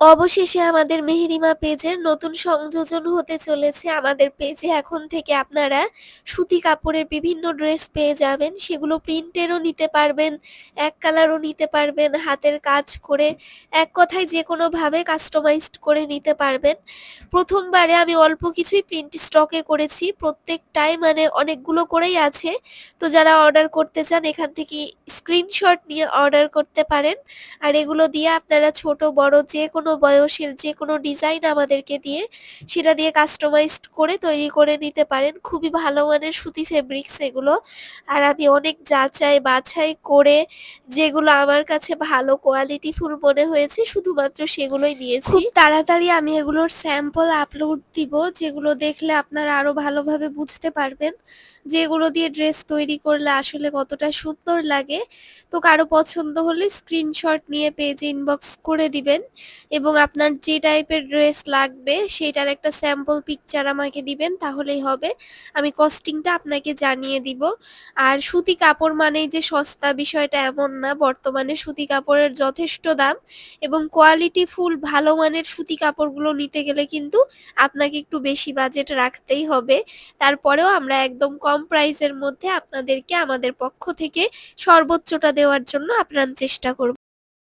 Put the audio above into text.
অবশেষে আমাদের মেহেরিমা পেজের নতুন সংযোজন হতে চলেছে। আমাদের পেজে এখন থেকে আপনারা সুতি কাপড়ের বিভিন্ন ড্রেস পেয়ে যাবেন। সেগুলো প্রিন্টেরও নিতে পারবেন, এক কালারও নিতে পারবেন, হাতের কাজ করে এক কথায় যেকোনোভাবে কাস্টমাইজড করে নিতে পারবেন। প্রথমবারে আমি অল্প কিছুই প্রিন্ট স্টকে করেছি। প্রত্যেকটাই মানে অনেকগুলো করেই আছে। তো যারা অর্ডার করতে চান এখান থেকে স্ক্রিনশট নিয়ে অর্ডার করতে পারেন। আর এগুলো দিয়ে আপনারা ছোট বড় যেকোনো বয়সের যে কোনো ডিজাইন আমাদেরকে দিয়ে সেটা দিয়ে কাস্টমাইজড করে তৈরি করে নিতে পারেন। খুবই ভালো মানের সুতি ফেব্রিক্স এগুলো। আর আমি অনেক যাচাই বাছাই করে যেগুলো আমার কাছে ভালো কোয়ালিটি ফুল মনে হয়েছে শুধুমাত্র সেগুলোই নিয়েছি। তাড়াতাড়ি আমি এগুলোর স্যাম্পল আপলোড দিব, যেগুলো দেখলে আপনারা আরও ভালোভাবে বুঝতে পারবেন যে এগুলো দিয়ে ড্রেস তৈরি করলে আসলে কতটা সুন্দর লাগে। তো কারও পছন্দ হলে স্ক্রিনশট নিয়ে পেজে ইনবক্স করে দিবেন এবং আপনার যে টাইপের ড্রেস লাগবে, সেটার একটা স্যাম্পল পিকচার আমাকে দিবেন, তাহলেই হবে। আমি কস্টিংটা আপনাকে জানিয়ে দিব। আর সুতি কাপড় মানেই যে সস্তা বিষয়টা এমন না। বর্তমানে সুতি কাপড়ের যথেষ্ট দাম এবং কোয়ালিটি ফুল ভালো মানের সুতি কাপড়গুলো নিতে গেলে কিন্তু আপনাকে একটু বেশি বাজেট রাখতেই হবে। তারপরেও আমরা একদম কম প্রাইসের মধ্যে আপনাদেরকে আমাদের পক্ষ থেকে সর্বোচ্চটা দেওয়ার জন্য আপ্রাণ চেষ্টা করব।